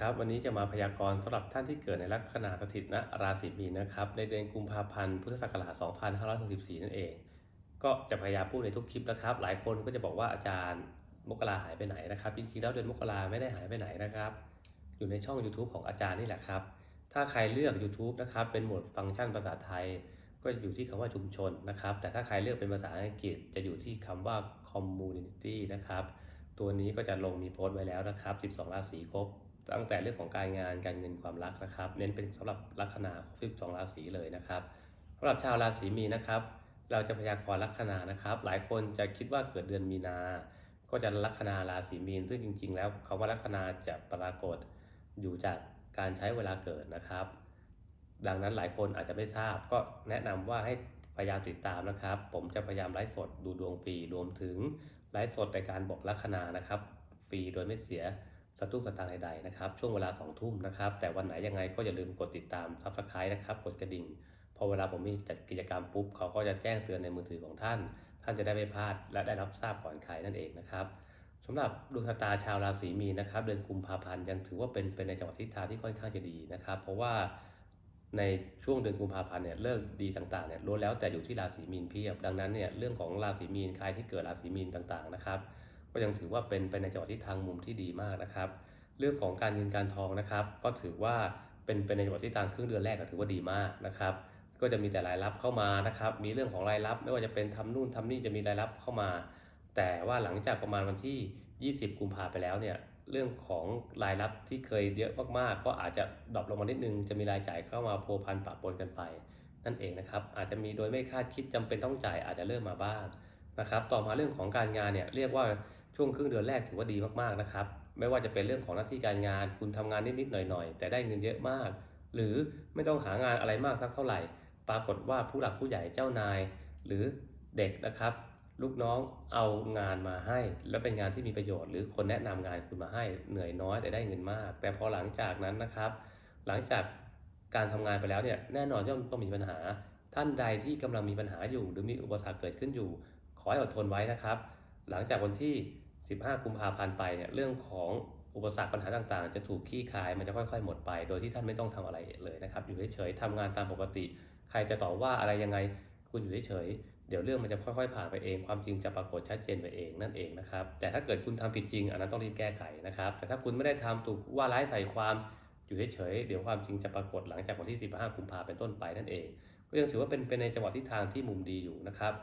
วัสดีครับวันนี้จะมาพยากรณ์สำหรับท่านที่เกิดในลัคนาสถิตณราศีมีนนะครับในเดือนกุมภาพันธ์พุทธศักราช 2564 นั่นเอง ก็จะพยายามพูดในทุกคลิปนะครับ หลายคนก็จะบอกว่าอาจารย์มกราหายไปไหนนะครับจริงๆแล้วเดือนมกราไม่ได้หายไปไหนนะครับ อยู่ในช่อง YouTube ของอาจารย์นี่แหละครับ ถ้าใครเลือก YouTube นะครับเป็นโหมดฟังก์ชันภาษาไทย ก็อยู่ที่คำว่าชุมชนนะครับ แต่ถ้าใครเลือกเป็นภาษาอังกฤษจะอยู่ที่คำว่า community นะครับตัวนี้ก็จะลงมีโพสต์ไว้แล้วนะครับ 12 ราศีครบ ตั้งแต่เรื่องของการงานการเงินความรักนะครับ เน้นเป็นสำหรับลัคนาของ12ราศีเลยนะครับสำหรับชาวราศีมีนนะครับ เราจะพยากรณ์ลัคนานะครับ หลายคนจะคิดว่าเกิดเดือนมีนา ก็จะลัคนาราศีมีน ซึ่งจริง ๆ แล้วคำว่าลัคนาจะปรากฏอยู่จากการใช้เวลาเกิดนะครับ ดังนั้นหลายคนอาจจะไม่ทราบ ก็แนะนำว่าให้พยายามติดตามนะครับ ผมจะพยายามไลฟ์สดดูดวงฟรีรวมถึงไลฟ์สดในการบอกลัคนานะครับ ฟรีโดยไม่เสีย สตุ้งสตางค์ใดๆนะครับช่วงเวลา2ทุ่มนะครับแต่วันไหนยังไงก็อย่าลืมกดติดตามซับสไครต์นะครับกดกระดิ่งพอเวลาผมมีจัดกิจกรรมปุ๊บเขาก็จะแจ้งเตือนในมือถือของท่าน ท่านจะได้ไม่พลาดและได้รับทราบก่อนใครนั่นเองนะครับสำหรับดวงชะตาชาวราศีมีนนะครับเดือนกุมภาพันธ์ยังถือว่าเป็นเป็นในจังหวะทิศทางที่ค่อนข้างจะดีนะครับ เพราะว่าในช่วงเดือนกุมภาพันธ์เนี่ยเลิกดีต่างๆเนี่ยล้วนแล้วแต่อยู่ที่ราศีมีนเพียบ ดังนั้นเนี่ยเรื่องของราศีมีนใครที่เกิดราศีมีนต่างๆนะครับ ก็ยังถือว่าเป็นไปในจังหวะทิศทางมุมที่ดีมากนะครับ เรื่องของการเงินการทองนะครับ ก็ถือว่าเป็นไปในจังหวะทิศทางครึ่งเดือนแรกก็ถือว่าดีมากนะครับ ก็จะมีแต่รายรับเข้ามานะครับ มีเรื่องของรายรับไม่ว่าจะเป็นทำนู่นทำนี่จะมีรายรับเข้ามา แต่ว่าหลังจากประมาณวันที่ 20 กุมภาไปแล้วเนี่ยเรื่องของรายรับที่เคยเยอะมากๆ ก็อาจจะดรอปลงมานิดนึง จะมีรายจ่ายเข้ามาโพพันปะปนกันไป นั่นเองนะครับ อาจจะมีโดยไม่คาดคิดจำเป็นต้องจ่ายอาจจะเริ่มมาบ้างนะครับ ต่อมาเรื่องของการงานเนี่ยเรียกว่า ช่วงครึ่งเดือนแรกถือว่าดีมากๆนะครับ ไม่ว่าจะเป็นเรื่องของหน้าที่การงาน คุณทำงานนิดๆหน่อยๆ แต่ได้เงินเยอะมาก หรือไม่ต้องหางานอะไรมากสักเท่าไหร่ ปรากฏว่าผู้หลักผู้ใหญ่เจ้านาย หรือเด็กนะครับ ลูกน้องเอางานมาให้ แล้วเป็นงานที่มีประโยชน์ หรือคนแนะนำงานคุณมาให้เหนื่อยน้อยแต่ได้เงินมาก แต่พอหลังจากนั้นนะครับ หลังจากการทำงานไปแล้วเนี่ยแน่นอนย่อมต้องมีปัญหา ท่านใดที่กำลังมีปัญหาอยู่ หรือมีอุปสรรคเกิดขึ้นอยู่ ขอให้อดทนไว้นะครับ หลังจากวันที่ 15 กุมภาพันธ์ไปเนี่ยเรื่องของอุปสรรคปัญหาต่างๆ จะถูกขี้คายมันจะค่อยๆ หมดไป โดยที่ท่านไม่ต้องทำอะไรเลยนะครับอยู่เฉยๆทำงานตามปกติ ใครจะต่อว่าอะไรยังไงคุณอยู่เฉยๆเดี๋ยวเรื่องมันจะค่อยๆผ่านไปเองความจริงจะปรากฏชัดเจนไปเองนั่นเองนะครับแต่ถ้าเกิดคุณทำผิดจริง อันนั้นต้องรีบแก้ไขนะครับแต่ถ้าคุณไม่ได้ทำถูกว่าร้ายใส่ความอยู่เฉยๆเดี๋ยวความจริงจะปรากฏหลังจากวันที่ 15 กุมภาเป็นต้นไปนั่นเอง ก็ยังถือว่าเป็นเป็นในจังหวะทิศทางที่มุมดีอยู่นะครับ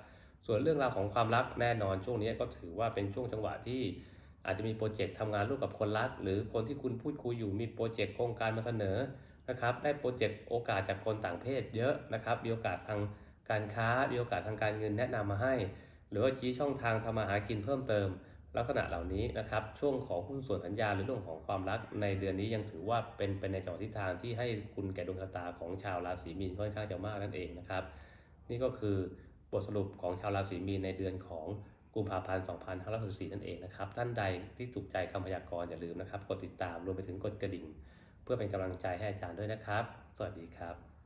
ส่วนเรื่องราวของความรักแน่นอนช่วงนี้ก็ถือว่าเป็นช่วงจังหวะที่อาจจะมีโปรเจกต์ทำงานร่วมกับคนรัก หรือคนที่คุณพูดคุยอยู่มีโปรเจกต์โครงการมาเสนอนะครับได้โปรเจกต์โอกาสจากคนต่างเพศเยอะนะครับมีโอกาสทางการค้ามีโอกาสทางการเงินแนะนำมาให้ หรือว่าชี้ช่องทางทำมาหากินเพิ่มเติม ลักษณะเหล่านี้นะครับช่วงของหุ้นส่วนสัญญาหรือเรื่องของความรักในเดือนนี้ยังถือว่าเป็นเป็นในจังหวะทิศทางที่ให้คุณแก่ดวงชะตาของชาวราศีมีนค่อนข้างจะมากนั่นเองนะครับ นี่ก็คือ บทสรุปของชาวราศีมีนในเดือนของกุมภาพันธ์ 2564 นั่นเองนะครับ ท่านใดที่ถูกใจคำพยากรณ์อย่าลืมนะครับ กดติดตามรวมไปถึงกดกระดิ่ง เพื่อเป็นกำลังใจให้อาจารย์ด้วยนะครับ สวัสดีครับ